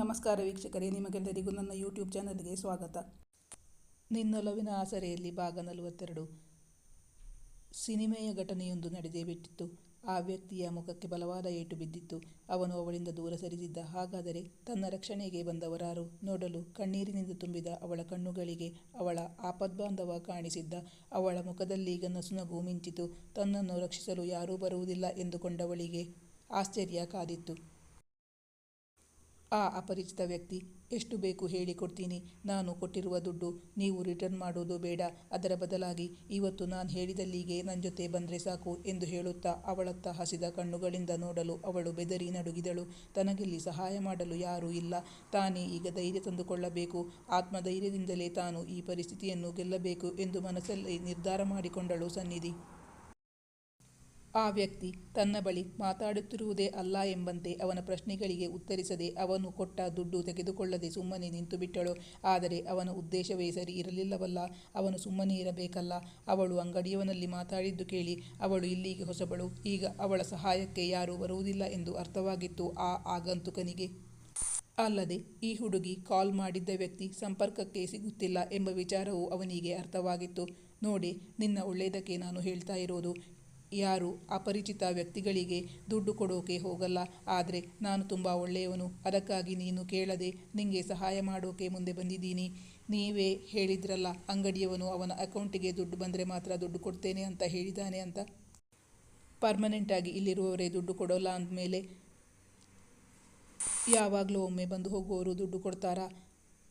ನಮಸ್ಕಾರ ವೀಕ್ಷಕರೇ, ನಿಮಗೆಲ್ಲರಿಗೂ ನನ್ನ ಯೂಟ್ಯೂಬ್ ಚಾನಲ್ಗೆ ಸ್ವಾಗತ. ನಿನ್ನೊಲವಿನ ಆಸರೆಯಲ್ಲಿ ಭಾಗ ನಲವತ್ತೆರಡು. ಸಿನಿಮೆಯ ಘಟನೆಯೊಂದು ನಡೆದೇ ಬಿಟ್ಟಿತ್ತು. ಆ ವ್ಯಕ್ತಿಯ ಮುಖಕ್ಕೆ ಬಲವಾದ ಏಟು ಬಿದ್ದಿತ್ತು. ಅವನು ಅವಳಿಂದ ದೂರ ಸರಿದಿದ್ದ ಹಾಗಾದರೆ ತನ್ನ ರಕ್ಷಣೆಗೆ ಬಂದವರಾರು? ನೋಡಲು ಕಣ್ಣೀರಿನಿಂದ ತುಂಬಿದ ಅವಳ ಕಣ್ಣುಗಳಿಗೆ ಅವಳ ಆಪದ್ಬಾಂಧವ ಕಾಣಿಸಿದ್ದ. ಅವಳ ಮುಖದಲ್ಲೀಗ ನಸುನಗು ಮಿಂಚಿತು. ತನ್ನನ್ನು ರಕ್ಷಿಸಲು ಯಾರೂ ಬರುವುದಿಲ್ಲ ಎಂದುಕೊಂಡವಳಿಗೆ ಆಶ್ಚರ್ಯ ಕಾದಿತ್ತು. ಆ ಅಪರಿಚಿತ ವ್ಯಕ್ತಿ, ಎಷ್ಟು ಬೇಕು ಹೇಳಿ ಕೊಡ್ತೀನಿ. ನಾನು ಕೊಟ್ಟಿರುವ ದುಡ್ಡು ನೀವು ರಿಟರ್ನ್ ಮಾಡೋದು ಬೇಡ. ಅದರ ಬದಲಾಗಿ ಇವತ್ತು ನಾನು ಹೇಳಿದಲ್ಲಿಗೆ ನನ್ನ ಜೊತೆ ಬಂದರೆ ಸಾಕು ಎಂದು ಹೇಳುತ್ತಾ ಅವಳತ್ತ ಹಸಿದ ಕಣ್ಣುಗಳಿಂದ ನೋಡಲು ಅವಳು ಬೆದರಿ ನಡುಗಿದಳು. ತನಗಿಲ್ಲಿ ಸಹಾಯ ಮಾಡಲು ಯಾರೂ ಇಲ್ಲ. ತಾನೇ ಈಗ ಧೈರ್ಯ ತಂದುಕೊಳ್ಳಬೇಕು. ಆತ್ಮಧೈರ್ಯದಿಂದಲೇ ತಾನು ಈ ಪರಿಸ್ಥಿತಿಯನ್ನು ಗೆಲ್ಲಬೇಕು ಎಂದು ಮನಸ್ಸಲ್ಲಿ ನಿರ್ಧಾರ ಮಾಡಿಕೊಂಡಳು ಸನ್ನಿಧಿ. ಆ ವ್ಯಕ್ತಿ ತನ್ನ ಬಳಿ ಮಾತಾಡುತ್ತಿರುವುದೇ ಅಲ್ಲ ಎಂಬಂತೆ ಅವನ ಪ್ರಶ್ನೆಗಳಿಗೆ ಉತ್ತರಿಸದೆ ಅವನು ಕೊಟ್ಟ ದುಡ್ಡು ತೆಗೆದುಕೊಳ್ಳದೆ ಸುಮ್ಮನೆ ನಿಂತು ಬಿಟ್ಟಳು. ಆದರೆ ಅವನ ಉದ್ದೇಶವೇ ಸರಿ ಇರಲಿಲ್ಲವಲ್ಲ. ಅವನು ಸುಮ್ಮನೆ ಇರಬೇಕಲ್ಲ. ಅವಳು ಅಂಗಡಿಯವನಲ್ಲಿ ಮಾತಾಡಿದ್ದು ಕೇಳಿ, ಅವಳು ಇಲ್ಲಿಗೆ ಹೊಸಬಳು. ಈಗ ಅವಳ ಸಹಾಯಕ್ಕೆ ಯಾರೂ ಬರುವುದಿಲ್ಲ ಎಂದು ಅರ್ಥವಾಗಿತ್ತು ಆ ಆಗಂತುಕನಿಗೆ. ಅಲ್ಲದೆ, ಈ ಹುಡುಗಿ ಕಾಲ್ ಮಾಡಿದ್ದ ವ್ಯಕ್ತಿ ಸಂಪರ್ಕಕ್ಕೆ ಸಿಗುತ್ತಿಲ್ಲ ಎಂಬ ವಿಚಾರವು ಅವನಿಗೆ ಅರ್ಥವಾಗಿತ್ತು. ನೋಡಿ, ನಿನ್ನ ಒಳ್ಳೆಯದಕ್ಕೆ ನಾನು ಹೇಳ್ತಾ ಇರೋದು. ಯಾರು ಅಪರಿಚಿತ ವ್ಯಕ್ತಿಗಳಿಗೆ ದುಡ್ಡು ಕೊಡೋಕೆ ಹೋಗಲ್ಲ, ಆದರೆ ನಾನು ತುಂಬ ಒಳ್ಳೆಯವನು, ಅದಕ್ಕಾಗಿ ನೀನು ಕೇಳದೆ ನಿಂಗೆ ಸಹಾಯ ಮಾಡೋಕೆ ಮುಂದೆ ಬಂದಿದ್ದೀನಿ. ನೀವೇ ಹೇಳಿದ್ರಲ್ಲ, ಅಂಗಡಿಯವನು ಅವನ ಅಕೌಂಟಿಗೆ ದುಡ್ಡು ಬಂದರೆ ಮಾತ್ರ ದುಡ್ಡು ಕೊಡ್ತೇನೆ ಅಂತ ಹೇಳಿದ್ದಾನೆ ಅಂತ. ಪರ್ಮನೆಂಟಾಗಿ ಇಲ್ಲಿರುವವರೇ ದುಡ್ಡು ಕೊಡೋಲ್ಲ ಅಂದಮೇಲೆ ಯಾವಾಗಲೂ ಒಮ್ಮೆ ಬಂದು ಹೋಗುವವರು ದುಡ್ಡು ಕೊಡ್ತಾರಾ?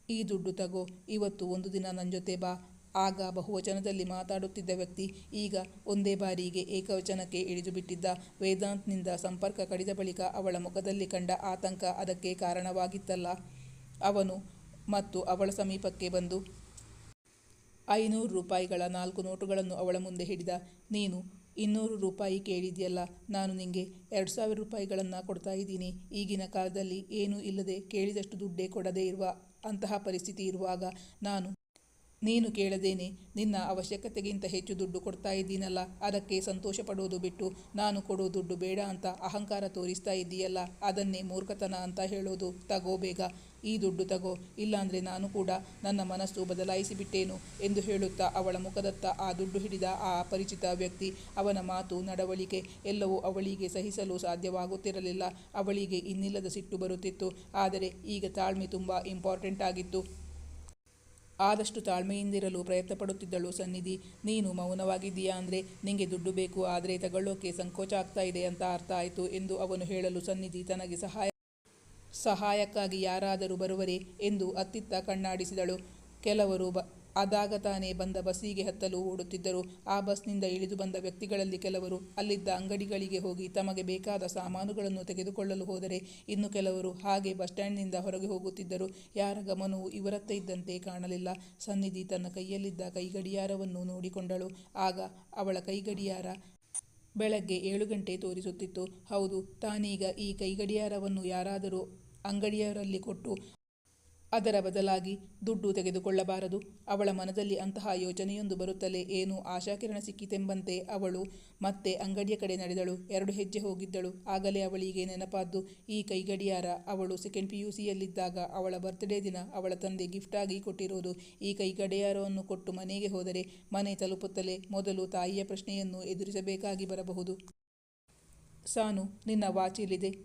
ಈ ದುಡ್ಡು ತಗೋ, ಇವತ್ತು ಒಂದು ದಿನ ನನ್ನ ಜೊತೆ ಬಾ ಆಗ ಬಹುವಚನದಲ್ಲಿ ಮಾತಾಡುತ್ತಿದ್ದ ವ್ಯಕ್ತಿ ಈಗ ಒಂದೇ ಬಾರಿಗೆ ಏಕವಚನಕ್ಕೆ ಇಳಿದುಬಿಟ್ಟಿದ್ದ. ವೇದಾಂತ್ನಿಂದ ಸಂಪರ್ಕ ಕಡಿದ ಬಳಿಕ ಅವಳ ಮುಖದಲ್ಲಿ ಕಂಡ ಆತಂಕ ಅದಕ್ಕೆ ಕಾರಣವಾಗಿತ್ತಲ್ಲ ಅವನು ಮತ್ತು ಅವಳ ಸಮೀಪಕ್ಕೆ ಬಂದು, ಐನೂರು ರೂಪಾಯಿಗಳ ನಾಲ್ಕು ನೋಟುಗಳನ್ನು ಅವಳ ಮುಂದೆ ಹಿಡಿದ, ನೀನು ಇನ್ನೂರು ರೂಪಾಯಿ ಕೇಳಿದ್ಯಲ್ಲ, ನಾನು ನಿಂಗೆ ಎರಡು ಸಾವಿರ ರೂಪಾಯಿಗಳನ್ನು ಕೊಡ್ತಾ ಇದ್ದೀನಿ ಈಗಿನ ಕಾಲದಲ್ಲಿ ಏನೂ ಇಲ್ಲದೆ ಕೇಳಿದಷ್ಟು ದುಡ್ಡೇ ಕೊಡದೇ ಇರುವ ಅಂತಹ ಪರಿಸ್ಥಿತಿ ಇರುವಾಗ ನಾನು ನೀನು ಕೇಳದೇನೆ, ನಿನ್ನ ಅವಶ್ಯಕತೆಗಿಂತ ಹೆಚ್ಚು ದುಡ್ಡು ಕೊಡ್ತಾ ಇದ್ದೀನಲ್ಲ, ಅದಕ್ಕೆ ಸಂತೋಷ ಪಡೋದು ಬಿಟ್ಟು ನಾನು ಕೊಡೋ ದುಡ್ಡು ಬೇಡ ಅಂತ ಅಹಂಕಾರ ತೋರಿಸ್ತಾ ಇದ್ದೀಯಲ್ಲ, ಅದನ್ನೇ ಮೂರ್ಖತನ ಅಂತ ಹೇಳೋದು. ತಗೋ ಬೇಗ, ಈ ದುಡ್ಡು ತಗೋ, ಇಲ್ಲಾಂದರೆ ನಾನು ಕೂಡ ನನ್ನ ಮನಸ್ಸು ಬದಲಾಯಿಸಿಬಿಟ್ಟೇನು ಎಂದು ಹೇಳುತ್ತಾ ಅವಳ ಮುಖದತ್ತ ಆ ದುಡ್ಡು ಹಿಡಿದ ಆ ಅಪರಿಚಿತ ವ್ಯಕ್ತಿ ಅವನ ಮಾತು, ನಡವಳಿಕೆ ಎಲ್ಲವೂ ಅವಳಿಗೆ ಸಹಿಸಲು ಸಾಧ್ಯವಾಗುತ್ತಿರಲಿಲ್ಲ. ಅವಳಿಗೆ ಇನ್ನಿಲ್ಲದ ಸಿಟ್ಟು ಬರುತ್ತಿತ್ತು, ಆದರೆ ಈಗ ತಾಳ್ಮೆ ತುಂಬ ಇಂಪಾರ್ಟೆಂಟ್ ಆಗಿತ್ತು. ಆದಷ್ಟು ತಾಳ್ಮೆಯಿಂದಿರಲು ಪ್ರಯತ್ನ ಪಡುತ್ತಿದ್ದಳು ಸನ್ನಿಧಿ. ನೀನು ಮೌನವಾಗಿದ್ದೀಯಾ ಅಂದರೆ ನಿಂಗೆ ದುಡ್ಡು ಬೇಕು, ಆದರೆ ತಗೊಳ್ಳೋಕೆ ಸಂಕೋಚ ಆಗ್ತಾ ಇದೆ ಅಂತ ಅರ್ಥ ಆಯಿತು ಎಂದು ಅವನು ಹೇಳಲು ಸನ್ನಿಧಿ ತನಗೆ ಸಹಾಯ ಸಹಾಯಕ್ಕಾಗಿ ಯಾರಾದರೂ ಬರುವರೆ ಎಂದು ಅತ್ತಿತ್ತ ಕಣ್ಣಾಡಿಸಿದಳು. ಕೆಲವರು ಬ ಅದಾಗ ತಾನೇ ಬಂದ ಬಸ್ಸಿಗೆ ಹತ್ತಲು ಓಡುತ್ತಿದ್ದರು. ಆ ಬಸ್ನಿಂದ ಇಳಿದು ಬಂದ ವ್ಯಕ್ತಿಗಳಲ್ಲಿ ಕೆಲವರು ಅಲ್ಲಿದ್ದ ಅಂಗಡಿಗಳಿಗೆ ಹೋಗಿ ತಮಗೆ ಬೇಕಾದ ಸಾಮಾನುಗಳನ್ನು ತೆಗೆದುಕೊಳ್ಳಲು ಹೋದರೆ ಇನ್ನು ಕೆಲವರು ಹಾಗೆ ಬಸ್ ಸ್ಟ್ಯಾಂಡ್ನಿಂದ ಹೊರಗೆ ಹೋಗುತ್ತಿದ್ದರು. ಯಾರ ಗಮನವೂ ಇವರತ್ತ ಇದ್ದಂತೆ ಕಾಣಲಿಲ್ಲ. ಸನ್ನಿಧಿ ತನ್ನ ಕೈಯಲ್ಲಿದ್ದ ಕೈಗಡಿಯಾರವನ್ನು ನೋಡಿಕೊಂಡಳು. ಆಗ ಅವಳ ಕೈಗಡಿಯಾರ ಬೆಳಗ್ಗೆ ಏಳು ಗಂಟೆ ತೋರಿಸುತ್ತಿತ್ತು. ಹೌದು, ತಾನೀಗ ಈ ಕೈಗಡಿಯಾರವನ್ನು ಯಾರಾದರೂ ಅಂಗಡಿಯರಲ್ಲಿ ಕೊಟ್ಟು ಅದರ ಬದಲಾಗಿ ದುಡ್ಡು ತೆಗೆದುಕೊಳ್ಳಬಾರದು. ಅವಳ ಮನದಲ್ಲಿ ಅಂತಹ ಯೋಚನೆಯೊಂದು ಬರುತ್ತಲೇ ಏನು ಆಶಾಕಿರಣ ಸಿಕ್ಕಿತೆಂಬಂತೆ ಅವಳು ಮತ್ತೆ ಅಂಗಡಿಯ ಕಡೆ ನಡೆದಳು. ಎರಡು ಹೆಜ್ಜೆ ಹೋಗಿದ್ದಳು. ಆಗಲೇ ಅವಳಿಗೆ ನೆನಪಾದ್ದು, ಈ ಕೈಗಡಿಯಾರ ಅವಳು ಸೆಕೆಂಡ್ ಪಿ ಯು ಸಿಯಲ್ಲಿದ್ದಾಗ ಅವಳ ಬರ್ತ್ಡೇ ದಿನ ಅವಳ ತಂದೆ ಗಿಫ್ಟ್ ಆಗಿ ಕೊಟ್ಟಿರೋದು. ಈ ಕೈಗಡಿಯಾರವನ್ನು ಕೊಟ್ಟು ಮನೆಗೆ ಹೋದರೆ ಮನೆ ತಲುಪುತ್ತಲೇ ಮೊದಲು ತಾಯಿಯ ಪ್ರಶ್ನೆಯನ್ನು ಎದುರಿಸಬೇಕಾಗಿ ಬರಬಹುದು. ಸಾನು, ನಿನ್ನ ವಾಚ್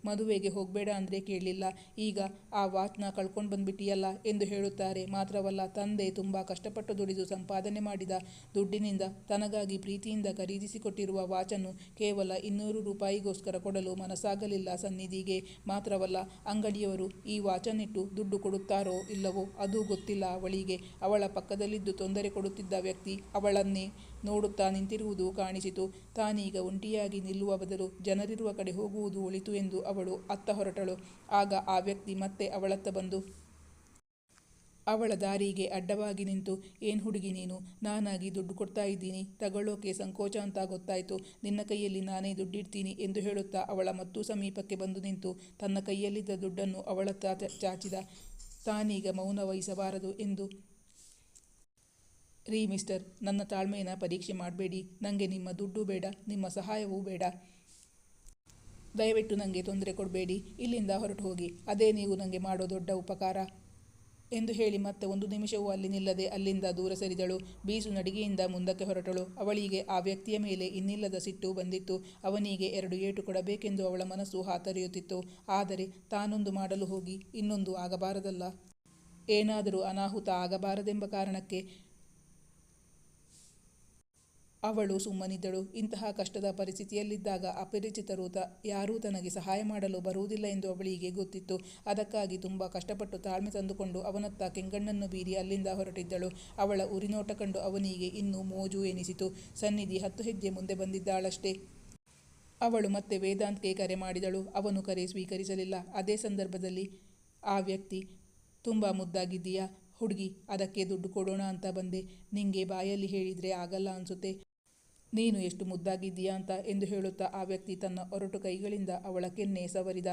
ಮದುವೆಗೆ ಹೋಗಬೇಡ ಅಂದರೆ ಕೇಳಲಿಲ್ಲ ಈಗ ಆ ವಾಚ್ನ ಕಳ್ಕೊಂಡು ಬಂದ್ಬಿಟ್ಟಿಯಲ್ಲ ಎಂದು ಹೇಳುತ್ತಾರೆ. ಮಾತ್ರವಲ್ಲ, ತಂದೆ ತುಂಬ ಕಷ್ಟಪಟ್ಟು ದುಡಿದು ಸಂಪಾದನೆ ಮಾಡಿದ ದುಡ್ಡಿನಿಂದ ತನಗಾಗಿ ಪ್ರೀತಿಯಿಂದ ಖರೀದಿಸಿಕೊಟ್ಟಿರುವ ವಾಚನ್ನು ಕೇವಲ ಇನ್ನೂರು ರೂಪಾಯಿಗೋಸ್ಕರ ಕೊಡಲು ಮನಸ್ಸಾಗಲಿಲ್ಲ ಸನ್ನಿಧಿಗೆ. ಮಾತ್ರವಲ್ಲ, ಅಂಗಡಿಯವರು ಈ ವಾಚನ್ನಿಟ್ಟು ದುಡ್ಡು ಕೊಡುತ್ತಾರೋ ಇಲ್ಲವೋ ಅದು ಗೊತ್ತಿಲ್ಲ ಅವಳಿಗೆ. ಅವಳ ಪಕ್ಕದಲ್ಲಿದ್ದು ತೊಂದರೆ ಕೊಡುತ್ತಿದ್ದ ವ್ಯಕ್ತಿ ಅವಳನ್ನೇ ನೋಡುತ್ತಾ ನಿಂತಿರುವುದು ಕಾಣಿಸಿತು. ತಾನೀಗ ಒಂಟಿಯಾಗಿ ನಿಲ್ಲುವ ಬದಲು ಜನರಿರುವ ಕಡೆ ಹೋಗುವುದು ಒಳಿತು ಎಂದು ಅವಳು ಅತ್ತ ಹೊರಟಳು. ಆಗ ಆ ವ್ಯಕ್ತಿ ಮತ್ತೆ ಅವಳತ್ತ ಬಂದು, ಅವಳ ದಾರಿಗೆ ಅಡ್ಡವಾಗಿ ನಿಂತು, ಏನು ಹುಡುಗಿ ನೀನು? ನಾನಾಗಿ ದುಡ್ಡು ಕೊಡ್ತಾ ಇದ್ದೀನಿ. ತಗೊಳ್ಳೋಕೆ ಸಂಕೋಚ ಅಂತ ಗೊತ್ತಾಯಿತು. ನಿನ್ನ ಕೈಯಲ್ಲಿ ನಾನೇ ದುಡ್ಡಿಡ್ತೀನಿ ಎಂದು ಹೇಳುತ್ತಾ ಅವಳ ಮತ್ತೂ ಸಮೀಪಕ್ಕೆ ಬಂದು ನಿಂತು, ತನ್ನ ಕೈಯಲ್ಲಿದ್ದ ದುಡ್ಡನ್ನು ಅವಳತ್ತ ಚಾಚಿದ. ತಾನೀಗ ಮೌನ ವಹಿಸಬಾರದು ಎಂದು ರೀ ಮಿಸ್ಟರ್, ನನ್ನ ತಾಳ್ಮೆಯನ್ನು ಪರೀಕ್ಷೆ ಮಾಡಬೇಡಿ. ನನಗೆ ನಿಮ್ಮ ದುಡ್ಡು ಬೇಡ, ನಿಮ್ಮ ಸಹಾಯವೂ ಬೇಡ. ದಯವಿಟ್ಟು ನನಗೆ ತೊಂದರೆ ಕೊಡಬೇಡಿ. ಇಲ್ಲಿಂದ ಹೊರಟು ಹೋಗಿ. ಅದೇ ನೀವು ನನಗೆ ಮಾಡೋ ದೊಡ್ಡ ಉಪಕಾರ. ಎಂದು ಹೇಳಿ ಮತ್ತೆ ಒಂದು ನಿಮಿಷವೂ ಅಲ್ಲಿ ನಿಲ್ಲದೆ ಅಲ್ಲಿಂದ ದೂರ ಸರಿದಳು. ಬೀಸು ನಡಿಗೆಯಿಂದ ಮುಂದಕ್ಕೆ ಹೊರಟಳು. ಅವಳಿಗೆ ಆ ವ್ಯಕ್ತಿಯ ಮೇಲೆ ಇನ್ನಿಲ್ಲದ ಸಿಟ್ಟು ಬಂದಿತ್ತು. ಅವನಿಗೆ ಎರಡು ಏಟು ಕೊಡಬೇಕೆಂದು ಅವಳ ಮನಸ್ಸು ಹಾತೊರೆಯುತ್ತಿತ್ತು. ಆದರೆ ತಾನೊಂದು ಮಾಡಲು ಹೋಗಿ ಇನ್ನೊಂದು ಆಗಬಾರದಲ್ಲ. ಏನಾದರೂ ಅನಾಹುತ ಆಗಬಾರದೆಂಬ ಕಾರಣಕ್ಕೆ ಅವಳು ಸುಮ್ಮನಿದ್ದಳು. ಇಂತಹ ಕಷ್ಟದ ಪರಿಸ್ಥಿತಿಯಲ್ಲಿದ್ದಾಗ ಅಪರಿಚಿತರು ತ, ಯಾರೂ ತನಗೆ ಸಹಾಯ ಮಾಡಲು ಬರುವುದಿಲ್ಲ ಎಂದು ಅವಳಿಗೆ ಗೊತ್ತಿತ್ತು. ಅದಕ್ಕಾಗಿ ತುಂಬ ಕಷ್ಟಪಟ್ಟು ತಾಳ್ಮೆ ತಂದುಕೊಂಡು ಅವನತ್ತ ಕೆಂಗಣ್ಣನ್ನು ಬೀರಿ ಅಲ್ಲಿಂದ ಹೊರಟಿದ್ದಳು. ಅವಳ ಉರಿನೋಟ ಕಂಡು ಅವನಿಗೆ ಇನ್ನೂ ಮೋಜು ಎನಿಸಿತು. ಸನ್ನಿಧಿ ಹತ್ತು ಹೆಜ್ಜೆ ಮುಂದೆ ಬಂದಿದ್ದಾಳಷ್ಟೇ. ಅವಳು ಮತ್ತೆ ವೇದಾಂತ್ಗೆ ಕರೆ ಮಾಡಿದಳು. ಅವನು ಕರೆ ಸ್ವೀಕರಿಸಲಿಲ್ಲ. ಅದೇ ಸಂದರ್ಭದಲ್ಲಿ, ಆ ವ್ಯಕ್ತಿ, ತುಂಬ ಮುದ್ದಾಗಿದ್ದೀಯಾ? ಹುಡುಗಿ, ಅದಕ್ಕೆ ದುಡ್ಡು ಕೊಡೋಣ ಅಂತ ಬಂದೆ. ನಿಂಗೆ ಬಾಯಲ್ಲಿ ಹೇಳಿದರೆ ಆಗಲ್ಲ ಅನ್ಸುತ್ತೆ. ನೀನು ಎಷ್ಟು ಮುದ್ದಾಗಿದ್ದೀಯಾ ಅಂತ ಎಂದು ಹೇಳುತ್ತಾ ಆ ವ್ಯಕ್ತಿ ತನ್ನ ಒರಟು ಕೈಗಳಿಂದ ಅವಳ ಕೆನ್ನೆ ಸವರಿದ.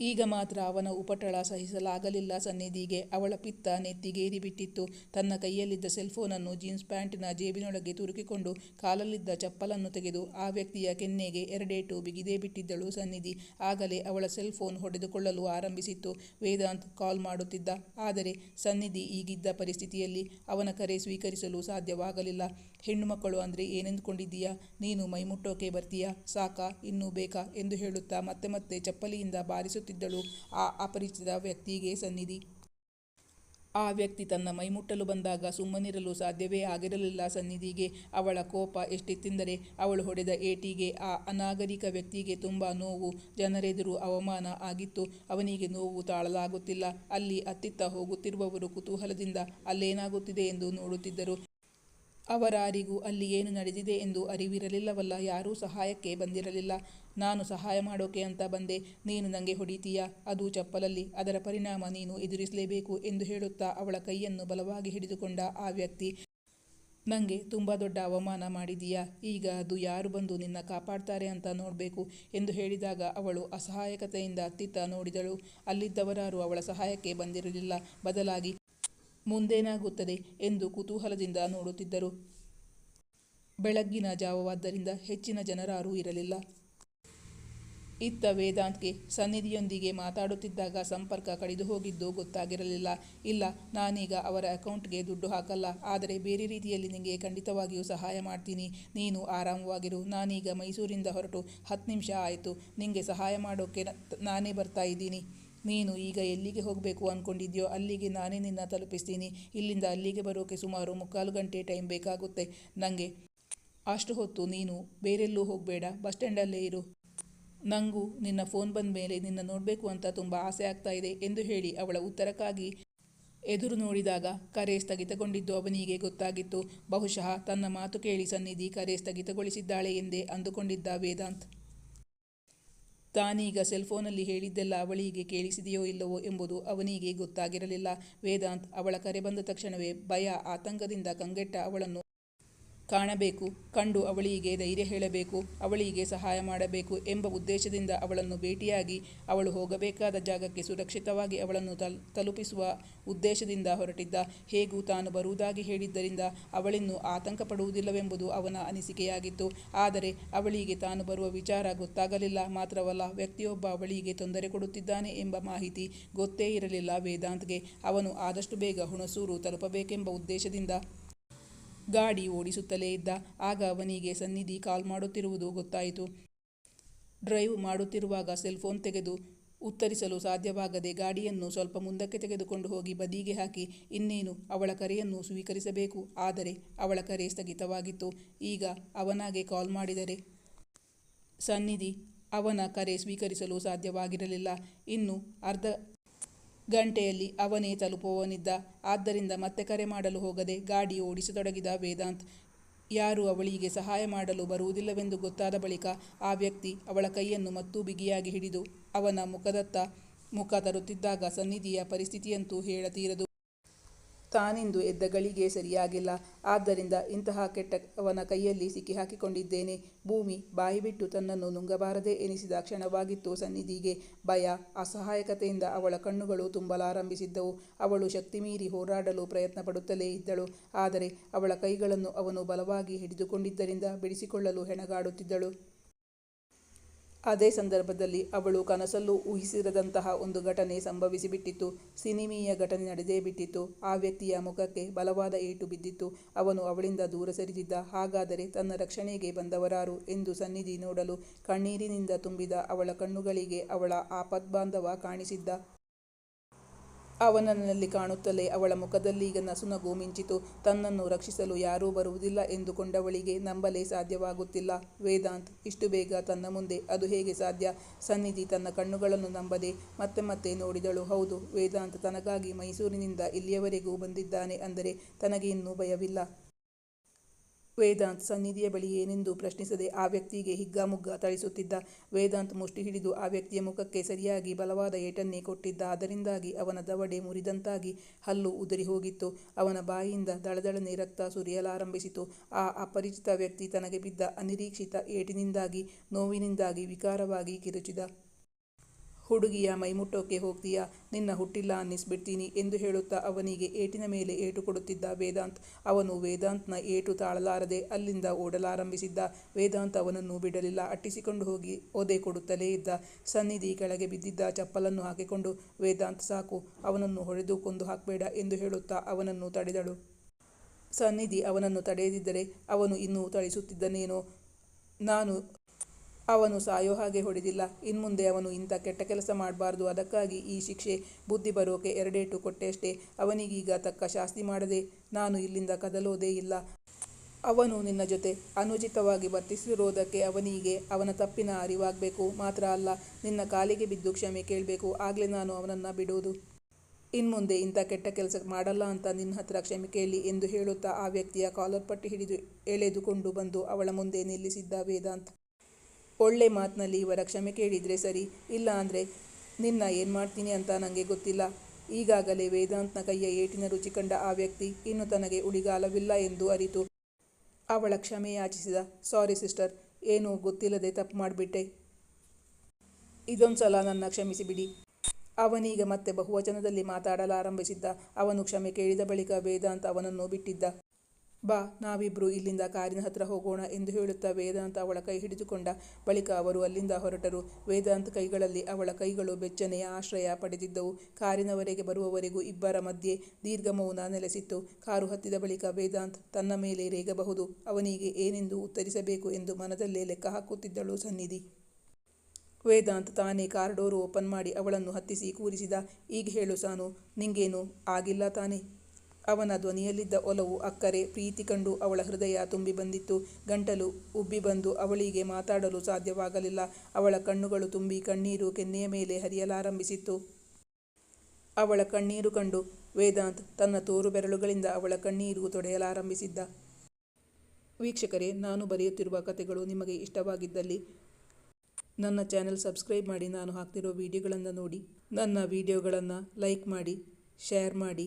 ಈಗ ಮಾತ್ರ ಅವನ ಉಪಟಳ ಸಹಿಸಲಾಗಲಿಲ್ಲ ಸನ್ನಿಧಿಗೆ. ಅವಳ ಪಿತ್ತ ನೆತ್ತಿಗೇರಿಬಿಟ್ಟಿತ್ತು. ತನ್ನ ಕೈಯಲ್ಲಿದ್ದ ಸೆಲ್ಫೋನನ್ನು ಜೀನ್ಸ್ ಪ್ಯಾಂಟಿನ ಜೇಬಿನೊಳಗೆ ತುರುಕಿಕೊಂಡು ಕಾಲಲ್ಲಿದ್ದ ಚಪ್ಪಲನ್ನು ತೆಗೆದು ಆ ವ್ಯಕ್ತಿಯ ಕೆನ್ನೆಗೆ ಎರಡೇಟು ಬಿಗಿದೇ ಬಿಟ್ಟಿದ್ದಳು ಸನ್ನಿಧಿ. ಆಗಲೇ ಅವಳ ಸೆಲ್ಫೋನ್ ಹೊಡೆದುಕೊಳ್ಳಲು ಆರಂಭಿಸಿತ್ತು. ವೇದಾಂತ್ ಕಾಲ್ ಮಾಡುತ್ತಿದ್ದ. ಆದರೆ ಸನ್ನಿಧಿ ಈಗಿದ್ದ ಪರಿಸ್ಥಿತಿಯಲ್ಲಿ ಅವನ ಕರೆ ಸ್ವೀಕರಿಸಲು ಸಾಧ್ಯವಾಗಲಿಲ್ಲ. ಹೆಣ್ಣು ಮಕ್ಕಳು ಅಂದರೆ ಏನೆಂದುಕೊಂಡಿದ್ದೀಯಾ? ನೀನು ಮೈಮುಟ್ಟೋಕೆ ಬರ್ತೀಯಾ? ಸಾಕಾ? ಇನ್ನೂ ಬೇಕಾ? ಎಂದು ಹೇಳುತ್ತಾ ಮತ್ತೆ ಮತ್ತೆ ಚಪ್ಪಲಿಯಿಂದ ಬಾರಿಸುತ್ತಿದ್ದಳು ಆ ಅಪರಿಚಿತ ವ್ಯಕ್ತಿಗೆ ಸನ್ನಿಧಿ. ಆ ವ್ಯಕ್ತಿ ತನ್ನ ಮೈಮುಟ್ಟಲು ಬಂದಾಗ ಸುಮ್ಮನಿರಲು ಸಾಧ್ಯವೇ ಆಗಿರಲಿಲ್ಲ ಸನ್ನಿಧಿಗೆ. ಅವಳ ಕೋಪ ಎಷ್ಟಿತ್ತೆಂದರೆ, ಅವಳು ಹೊಡೆದ ಏಟಿಗೆ ಆ ಅನಾಗರಿಕ ವ್ಯಕ್ತಿಗೆ ತುಂಬ ನೋವು, ಜನರೆದುರು ಅವಮಾನ ಆಗಿತ್ತು. ಅವನಿಗೆ ನೋವು ತಾಳಲಾಗುತ್ತಿಲ್ಲ. ಅಲ್ಲಿ ಅತ್ತಿತ್ತ ಹೋಗುತ್ತಿರುವವರು ಕುತೂಹಲದಿಂದ ಅಲ್ಲೇನಾಗುತ್ತಿದೆ ಎಂದು ನೋಡುತ್ತಿದ್ದರು. ಅವರಾರಿಗೂ ಅಲ್ಲಿ ಏನು ನಡೆದಿದೆ ಎಂದು ಅರಿವಿರಲಿಲ್ಲವಲ್ಲ, ಯಾರೂ ಸಹಾಯಕ್ಕೆ ಬಂದಿರಲಿಲ್ಲ. ನಾನು ಸಹಾಯ ಮಾಡೋಕೆ ಅಂತ ಬಂದೆ. ನೀನು ನನಗೆ ಹೊಡಿತೀಯಾ? ಅದು ಚಪ್ಪಲಲ್ಲಿ. ಅದರ ಪರಿಣಾಮ ನೀನು ಎದುರಿಸಲೇಬೇಕು ಎಂದು ಹೇಳುತ್ತಾ ಅವಳ ಕೈಯನ್ನು ಬಲವಾಗಿ ಹಿಡಿದುಕೊಂಡ ಆ ವ್ಯಕ್ತಿ ನನಗೆ ತುಂಬ ದೊಡ್ಡ ಅವಮಾನ ಮಾಡಿದೀಯಾ? ಈಗ ಅದು ಯಾರು ಬಂದು ನಿನ್ನ ಕಾಪಾಡ್ತಾರೆ ಅಂತ ನೋಡಬೇಕು? ಎಂದು ಹೇಳಿದಾಗ ಅವಳು ಅಸಹಾಯಕತೆಯಿಂದ ಅತ್ತಿತ್ತ ನೋಡಿದಳು. ಅಲ್ಲಿದ್ದವರಾರು ಅವಳ ಸಹಾಯಕ್ಕೆ ಬಂದಿರಲಿಲ್ಲ. ಬದಲಾಗಿ ಮುಂದೇನಾಗುತ್ತದೆ ಎಂದು ಕುತೂಹಲದಿಂದ ನೋಡುತ್ತಿದ್ದರು. ಬೆಳಗ್ಗಿನ ಜಾವವಾದ್ದರಿಂದ ಹೆಚ್ಚಿನ ಜನರಾರೂ ಇರಲಿಲ್ಲ. ಇತ್ತ ವೇದಾಂತ್ಗೆ ಸನ್ನಿಧಿಯೊಂದಿಗೆ ಮಾತಾಡುತ್ತಿದ್ದಾಗ ಸಂಪರ್ಕ ಕಡಿದು ಹೋಗಿದ್ದು ಗೊತ್ತಾಗಿರಲಿಲ್ಲ. ಇಲ್ಲ, ನಾನೀಗ ಅವರ ಅಕೌಂಟ್ಗೆ ದುಡ್ಡು ಹಾಕಲ್ಲ. ಆದರೆ ಬೇರೆ ರೀತಿಯಲ್ಲಿ ನಿಮಗೆ ಖಂಡಿತವಾಗಿಯೂ ಸಹಾಯ ಮಾಡ್ತೀನಿ. ನೀನು ಆರಾಮವಾಗಿರು. ನಾನೀಗ ಮೈಸೂರಿಂದ ಹೊರಟು ಹತ್ತು ನಿಮಿಷ ಆಯಿತು. ನಿನಗೆ ಸಹಾಯ ಮಾಡೋಕ್ಕೆ ನಾನೇ ಬರ್ತಾ ಇದ್ದೀನಿ. ನೀನು ಈಗ ಎಲ್ಲಿಗೆ ಹೋಗಬೇಕು ಅಂದ್ಕೊಂಡಿದ್ಯೋ ಅಲ್ಲಿಗೆ ನಾನೇ ನಿನ್ನ ತಲುಪಿಸ್ತೀನಿ. ಇಲ್ಲಿಂದ ಅಲ್ಲಿಗೆ ಬರೋಕೆ ಸುಮಾರು ಮುಕ್ಕಾಲು ಗಂಟೆ ಟೈಮ್ ಬೇಕಾಗುತ್ತೆ. ನನಗೆ ಅಷ್ಟು ಹೊತ್ತು ನೀನು ಬೇರೆಲ್ಲೂ ಹೋಗಬೇಡ, ಬಸ್ ಸ್ಟ್ಯಾಂಡಲ್ಲೇ ಇರು. ನನಗೂ ನಿನ್ನ ಫೋನ್ ಬಂದ ಮೇಲೆ ನಿನ್ನ ನೋಡಬೇಕು ಅಂತ ತುಂಬ ಆಸೆ ಆಗ್ತಾ ಇದೆ ಎಂದು ಹೇಳಿ ಅವಳ ಉತ್ತರಕ್ಕಾಗಿ ಎದುರು ನೋಡಿದಾಗ ಕರೆ ಸ್ಥಗಿತಗೊಂಡಿದ್ದು ಅವನಿಗೆ ಗೊತ್ತಾಗಿತ್ತು. ಬಹುಶಃ ತನ್ನ ಮಾತು ಕೇಳಿ ಸನ್ನಿಧಿ ಕರೆ ಸ್ಥಗಿತಗೊಳಿಸಿದ್ದಾಳೆ ಎಂದೇ ಅಂದುಕೊಂಡಿದ್ದ ವೇದಾಂತ್. ತಾನೀಗ ಸೆಲ್ಫೋನಲ್ಲಿ ಹೇಳಿದ್ದೆಲ್ಲ ಅವಳಿಗೆ ಕೇಳಿಸಿದೆಯೋ ಇಲ್ಲವೋ ಎಂಬುದು ಅವನಿಗೆ ಗೊತ್ತಾಗಿರಲಿಲ್ಲ. ವೇದಾಂತ್ ಅವಳ ಕರೆ ಬಂದ ತಕ್ಷಣವೇ ಭಯ, ಆತಂಕದಿಂದ ಕಂಗೆಟ್ಟ ಅವಳನ್ನು ಕಾಣಬೇಕು. ಕಂಡು ಅವಳಿಗೆ ಧೈರ್ಯ ಹೇಳಬೇಕು, ಅವಳಿಗೆ ಸಹಾಯ ಮಾಡಬೇಕು ಎಂಬ ಉದ್ದೇಶದಿಂದ ಅವಳನ್ನು ಭೇಟಿಯಾಗಿ ಅವಳು ಹೋಗಬೇಕಾದ ಜಾಗಕ್ಕೆ ಸುರಕ್ಷಿತವಾಗಿ ಅವಳನ್ನು ತಲ್, ತಲುಪಿಸುವ ಉದ್ದೇಶದಿಂದ ಹೊರಟಿದ್ದ. ಹೇಗೂ ತಾನು ಬರುವುದಾಗಿ ಹೇಳಿದ್ದರಿಂದ ಅವಳಿನ್ನು ಆತಂಕ ಪಡುವುದಿಲ್ಲವೆಂಬುದು ಅವನ ಅನಿಸಿಕೆಯಾಗಿತ್ತು. ಆದರೆ ಅವಳಿಗೆ ತಾನು ಬರುವ ವಿಚಾರ ಗೊತ್ತಾಗಲಿಲ್ಲ. ಮಾತ್ರವಲ್ಲ, ವ್ಯಕ್ತಿಯೊಬ್ಬ ಅವಳಿಗೆ ತೊಂದರೆ ಕೊಡುತ್ತಿದ್ದಾನೆ ಎಂಬ ಮಾಹಿತಿ ಗೊತ್ತೇ ಇರಲಿಲ್ಲ ವೇದಾಂತ್ಗೆ. ಅವನು ಆದಷ್ಟು ಬೇಗ ಹುಣಸೂರು ತಲುಪಬೇಕೆಂಬ ಉದ್ದೇಶದಿಂದ ಗಾಡಿ ಓಡಿಸುತ್ತಲೇ ಇದ್ದ ಆಗ ಅವನಿಗೆ ಸನ್ನಿಧಿ ಕಾಲ್ ಮಾಡುತ್ತಿರುವುದು ಗೊತ್ತಾಯಿತು. ಡ್ರೈವ್ ಮಾಡುತ್ತಿರುವಾಗ ಸೆಲ್ಫೋನ್ ತೆಗೆದು ಉತ್ತರಿಸಲು ಸಾಧ್ಯವಾಗದೆ ಗಾಡಿಯನ್ನು ಸ್ವಲ್ಪ ಮುಂದಕ್ಕೆ ತೆಗೆದುಕೊಂಡು ಹೋಗಿ ಬದಿಗೆ ಹಾಕಿ, ಇನ್ನೇನು ಅವಳ ಕರೆಯನ್ನು ಸ್ವೀಕರಿಸಬೇಕು? ಆದರೆ ಅವಳ ಕರೆ ಸ್ಥಗಿತವಾಗಿತ್ತು. ಈಗ ಅವನಾಗೆ ಕಾಲ್ ಮಾಡಿದರೆ, ಸನ್ನಿಧಿ, ಅವನ ಕರೆ ಸ್ವೀಕರಿಸಲು ಸಾಧ್ಯವಾಗಿರಲಿಲ್ಲ. ಇನ್ನು ಅರ್ಧ ಗಂಟೆಯಲ್ಲಿ ಅವನೇ ತಲುಪುವವನಿದ್ದ ಆದ್ದರಿಂದ ಮತ್ತೆ ಕರೆ ಮಾಡಲು ಹೋಗದೆ ಗಾಡಿ ಓಡಿಸತೊಡಗಿದ ವೇದಾಂತ್, ಯಾರು ಅವಳಿಗೆ ಸಹಾಯ ಮಾಡಲು ಬರುವುದಿಲ್ಲವೆಂದು ಗೊತ್ತಾದ ಬಳಿಕ ಆ ವ್ಯಕ್ತಿ ಅವಳ ಕೈಯನ್ನು ಮತ್ತೂ ಬಿಗಿಯಾಗಿ ಹಿಡಿದು ಅವನ ಮುಖದತ್ತ ಮುಖ ತರುತ್ತಿದ್ದಾಗ ಸನ್ನಿಧಿಯ ಪರಿಸ್ಥಿತಿಯಂತೂ ಹೇಳತೀರದು. ತಾನಿಂದು ಎದ್ದ ಗಳಿಗೆ ಸರಿಯಾಗಿಲ್ಲ. ಆದ್ದರಿಂದ ಇಂತಹ ಕೆಟ್ಟವನ ಕೈಯಲ್ಲಿ ಸಿಕ್ಕಿಹಾಕಿಕೊಂಡಿದ್ದೇನೆ. ಭೂಮಿ ಬಾಯಿಬಿಟ್ಟು ತನ್ನನ್ನು ನುಂಗಬಾರದೆ ಎನಿಸಿದ ಕ್ಷಣವಾಗಿತ್ತು ಸನ್ನಿಧಿಗೆ. ಭಯ, ಅಸಹಾಯಕತೆಯಿಂದ ಅವಳ ಕಣ್ಣುಗಳು ತುಂಬಲಾರಂಭಿಸಿದ್ದವು. ಅವಳು ಶಕ್ತಿಮೀರಿ ಹೋರಾಡಲು ಪ್ರಯತ್ನ ಪಡುತ್ತಲೇ ಇದ್ದಳು. ಆದರೆ ಅವಳ ಕೈಗಳನ್ನು ಅವನು ಬಲವಾಗಿ ಹಿಡಿದುಕೊಂಡಿದ್ದರಿಂದ ಬಿಡಿಸಿಕೊಳ್ಳಲು ಹೆಣಗಾಡುತ್ತಿದ್ದಳು. ಅದೇ ಸಂದರ್ಭದಲ್ಲಿ ಅವಳು ಕನಸಲ್ಲೂ ಊಹಿಸಿರದಂತಹ ಒಂದು ಘಟನೆ ಸಂಭವಿಸಿಬಿಟ್ಟಿತ್ತು ಸಿನಿಮೀಯ ಘಟನೆ ನಡೆದೇ ಬಿಟ್ಟಿತ್ತು ಆ ವ್ಯಕ್ತಿಯ ಮುಖಕ್ಕೆ ಬಲವಾದ ಏಟು ಬಿದ್ದಿತ್ತು. ಅವನು ಅವಳಿಂದ ದೂರ ಸರಿದಿದ್ದ ಹಾಗಾದರೆ ತನ್ನ ರಕ್ಷಣೆಗೆ ಬಂದವರಾರು ಎಂದು ಸನ್ನಿಧಿ ನೋಡಲು ಕಣ್ಣೀರಿನಿಂದ ತುಂಬಿದ ಅವಳ ಕಣ್ಣುಗಳಿಗೆ ಅವಳ ಆಪದ್ಬಾಂಧವ ಕಾಣಿಸಿದ್ದ. ಅವನನ್ನಲ್ಲಿ ಕಾಣುತ್ತಲೇ ಅವಳ ಮುಖದಲ್ಲಿ ಈಗ ನಸುನಗು ಮಿಂಚಿತು. ತನ್ನನ್ನು ರಕ್ಷಿಸಲು ಯಾರೂ ಬರುವುದಿಲ್ಲ ಎಂದುಕೊಂಡವಳಿಗೆ ನಂಬಲೇ ಸಾಧ್ಯವಾಗುತ್ತಿಲ್ಲ. ವೇದಾಂತ್, ಇಷ್ಟು ಬೇಗ ತನ್ನ ಮುಂದೆ ಅದು ಹೇಗೆ ಸಾಧ್ಯ? ಸನ್ನಿಧಿ ತನ್ನ ಕಣ್ಣುಗಳನ್ನು ನಂಬದೆ ಮತ್ತೆ ಮತ್ತೆ ನೋಡಿದಳು. ಹೌದು, ವೇದಾಂತ್ ತನಗಾಗಿ ಮೈಸೂರಿನಿಂದ ಇಲ್ಲಿಯವರೆಗೂ ಬಂದಿದ್ದಾನೆ ಅಂದರೆ ತನಗೆ ಇನ್ನೂ ಭಯವಿಲ್ಲ. ವೇದಾಂತ್ ಸನ್ನಿಧಿಯ ಬಳಿ ಏನೆಂದು ಪ್ರಶ್ನಿಸದೆ ಆ ವ್ಯಕ್ತಿಗೆ ಹಿಗ್ಗಾಮುಗ್ಗ ತಳಿಸುತ್ತಿದ್ದ ವೇದಾಂತ್ ಮುಷ್ಟಿ ಹಿಡಿದು ಆ ವ್ಯಕ್ತಿಯ ಮುಖಕ್ಕೆ ಸರಿಯಾಗಿ ಬಲವಾದ ಏಟನ್ನೇ ಕೊಟ್ಟಿದ್ದ. ಅದರಿಂದಾಗಿ ಅವನ ದವಡೆ ಮುರಿದಂತಾಗಿ ಹಲ್ಲು ಉದುರಿ ಹೋಗಿತ್ತು. ಅವನ ಬಾಯಿಯಿಂದ ದಳದಳನೆ ರಕ್ತ ಸುರಿಯಲಾರಂಭಿಸಿತು. ಆ ಅಪರಿಚಿತ ವ್ಯಕ್ತಿ ತನಗೆ ಬಿದ್ದ ಅನಿರೀಕ್ಷಿತ ಏಟಿನಿಂದಾಗಿ, ನೋವಿನಿಂದಾಗಿ ವಿಕಾರವಾಗಿ ಕಿರುಚಿದ. ಹುಡುಗಿಯ ಮೈಮುಟ್ಟೋಕೆ ಹೋಗ್ತೀಯಾ? ನಿನ್ನ ಹುಟ್ಟಿಲ್ಲ ಅನ್ನಿಸ್ಬಿಡ್ತೀನಿ ಎಂದು ಹೇಳುತ್ತಾ ಅವನಿಗೆ ಏಟಿನ ಮೇಲೆ ಏಟು ಕೊಡುತ್ತಿದ್ದ ವೇದಾಂತ್. ಅವನು ವೇದಾಂತ್ನ ಏಟು ತಾಳಲಾರದೆ ಅಲ್ಲಿಂದ ಓಡಲಾರಂಭಿಸಿದ್ದ. ವೇದಾಂತ್ ಅವನನ್ನು ಬಿಡಲಿಲ್ಲ. ಅಟ್ಟಿಸಿಕೊಂಡು ಹೋಗಿ ಒದೆ ಕೊಡುತ್ತಲೇ ಇದ್ದ. ಸನ್ನಿಧಿ ಕೆಳಗೆ ಬಿದ್ದಿದ್ದ ಚಪ್ಪಲನ್ನು ಹಾಕಿಕೊಂಡು, ವೇದಾಂತ್ ಸಾಕು, ಅವನನ್ನು ಹೊಡೆದು ಕೊಂದು ಹಾಕಬೇಡ ಎಂದು ಹೇಳುತ್ತಾ ಅವನನ್ನು ತಡೆದಳು. ಸನ್ನಿಧಿ ಅವನನ್ನು ತಡೆಯದಿದ್ದರೆ ಅವನು ಇನ್ನೂ ತಳಿಸುತ್ತಿದ್ದನೇನೋ? ನಾನು ಅವನು ಸಾಯೋ ಹಾಗೆ ಹೊಡೆದಿಲ್ಲ. ಇನ್ಮುಂದೆ ಅವನು ಇಂಥ ಕೆಟ್ಟ ಕೆಲಸ ಮಾಡಬಾರ್ದು. ಅದಕ್ಕಾಗಿ ಈ ಶಿಕ್ಷೆ, ಬುದ್ಧಿ ಬರೋಕೆ ಎರಡೇಟು ಕೊಟ್ಟೆಯಷ್ಟೇ ಅವನಿಗೀಗ ತಕ್ಕ ಶಾಸ್ತಿ ಮಾಡದೆ ನಾನು ಇಲ್ಲಿಂದ ಕದಲೋದೇ ಇಲ್ಲ. ಅವನು ನಿನ್ನ ಜೊತೆ ಅನುಚಿತವಾಗಿ ವರ್ತಿಸಿರೋದಕ್ಕೆ ಅವನಿಗೆ ಅವನ ತಪ್ಪಿನ ಅರಿವಾಗಬೇಕು. ಮಾತ್ರ ಅಲ್ಲ, ನಿನ್ನ ಕಾಲಿಗೆ ಬಿದ್ದು ಕ್ಷಮೆ ಕೇಳಬೇಕು. ಆಗಲೇ ನಾನು ಅವನನ್ನು ಬಿಡೋದು. ಇನ್ಮುಂದೆ ಇಂಥ ಕೆಟ್ಟ ಕೆಲಸ ಮಾಡಲ್ಲ ಅಂತ ನಿನ್ನ ಹತ್ರ ಕ್ಷಮೆ ಕೇಳಿ ಎಂದು ಹೇಳುತ್ತಾ ಆ ವ್ಯಕ್ತಿಯ ಕಾಲರ್ ಪಟ್ಟಿ ಹಿಡಿದು ಎಳೆದುಕೊಂಡು ಬಂದು ಅವಳ ಮುಂದೆ ನಿಲ್ಲಿಸಿದ್ದ ವೇದಾಂತ್. ಒಳ್ಳೆ ಮಾತಿನಲ್ಲಿ ಇವರ ಕ್ಷಮೆ ಕೇಳಿದರೆ ಸರಿ, ಇಲ್ಲ ಅಂದರೆ ನಿನ್ನ ಏನು ಮಾಡ್ತೀನಿ ಅಂತ ನನಗೆ ಗೊತ್ತಿಲ್ಲ. ಈಗಾಗಲೇ ವೇದಾಂತ್ನ ಕೈಯ ಏಟಿನ ರುಚಿ ಕಂಡ ಆ ವ್ಯಕ್ತಿ ಇನ್ನು ತನಗೆ ಉಳಿಗಾಲವಿಲ್ಲ ಎಂದು ಅರಿತು. ಅವಳ ಕ್ಷಮೆ ಯಾಚಿಸಿದ, ಸಾರಿ ಸಿಸ್ಟರ್, ಏನೂ ಗೊತ್ತಿಲ್ಲದೆ ತಪ್ಪು ಮಾಡಿಬಿಟ್ಟೆ. ಇದೊಂದು ಸಲ ನನ್ನ ಕ್ಷಮಿಸಿಬಿಡಿ ಅವನೀಗ ಮತ್ತೆ ಬಹುವಚನದಲ್ಲಿ ಮಾತಾಡಲಾರಂಭಿಸಿದ್ದ, ಅವನು ಕ್ಷಮೆ ಕೇಳಿದ ಬಳಿಕ ವೇದಾಂತ್ ಅವನನ್ನು ಬಿಟ್ಟಿದ್ದ. ಬಾ, ನಾವಿಬ್ರು ಇಲ್ಲಿಂದ ಕಾರಿನ ಹತ್ರ ಹೋಗೋಣ ಎಂದು ಹೇಳುತ್ತಾ ವೇದಾಂತ ಅವಳ ಕೈ ಹಿಡಿದುಕೊಂಡ ಬಳಿಕ ಅವರು ಅಲ್ಲಿಂದ ಹೊರಟರು. ವೇದಾಂತ್ ಕೈಗಳಲ್ಲಿ ಅವಳ ಕೈಗಳು ಬೆಚ್ಚನೆಯ ಆಶ್ರಯ ಪಡೆದಿದ್ದವು. ಕಾರಿನವರೆಗೆ ಬರುವವರೆಗೂ ಇಬ್ಬರ ಮಧ್ಯೆ ದೀರ್ಘ ಮೌನ ನೆಲೆಸಿತ್ತು. ಕಾರು ಹತ್ತಿದ ಬಳಿಕ ವೇದಾಂತ್ ತನ್ನ ಮೇಲೆ ರೇಗಬಹುದು. ಅವನಿಗೆ ಏನೆಂದು ಉತ್ತರಿಸಬೇಕು ಎಂದು ಮನದಲ್ಲೇ ಲೆಕ್ಕ ಹಾಕುತ್ತಿದ್ದಳು ಸನ್ನಿಧಿ. ವೇದಾಂತ್ ತಾನೇ ಕಾರ್ ಡೋರು ಓಪನ್ ಮಾಡಿ ಅವಳನ್ನು ಹತ್ತಿಸಿ ಕೂರಿಸಿದ. ಈಗ ಹೇಳು ಸಾನು, ನಿಂಗೇನು ಆಗಿಲ್ಲ ತಾನೇ? ಅವನ ಧ್ವನಿಯಲ್ಲಿದ್ದ ಒಲವು ಅಕ್ಕರೆ ಪ್ರೀತಿ ಕಂಡು ಅವಳ ಹೃದಯ ತುಂಬಿ ಬಂದಿತ್ತು. ಗಂಟಲು ಉಬ್ಬಿ ಬಂದು ಅವಳಿಗೆ ಮಾತಾಡಲು ಸಾಧ್ಯವಾಗಲಿಲ್ಲ. ಅವಳ ಕಣ್ಣುಗಳು ತುಂಬಿ ಕಣ್ಣೀರು ಕೆನ್ನೆಯ ಮೇಲೆ ಹರಿಯಲಾರಂಭಿಸಿತ್ತು. ಅವಳ ಕಣ್ಣೀರು ಕಂಡು ವೇದಾಂತ್ ತನ್ನ ತೋರು ಬೆರಳುಗಳಿಂದ ಅವಳ ಕಣ್ಣೀರು ತೊಡೆಯಲಾರಂಭಿಸಿದ್ದ. ವೀಕ್ಷಕರೇ, ನಾನು ಬರೆಯುತ್ತಿರುವ ಕಥೆಗಳು ನಿಮಗೆ ಇಷ್ಟವಾಗಿದ್ದಲ್ಲಿ ನನ್ನ ಚಾನೆಲ್ ಸಬ್ಸ್ಕ್ರೈಬ್ ಮಾಡಿ. ನಾನು ಹಾಕ್ತಿರೋ ವಿಡಿಯೋಗಳನ್ನು ನೋಡಿ. ನನ್ನ ವಿಡಿಯೋಗಳನ್ನು ಲೈಕ್ ಮಾಡಿ, ಶೇರ್ ಮಾಡಿ.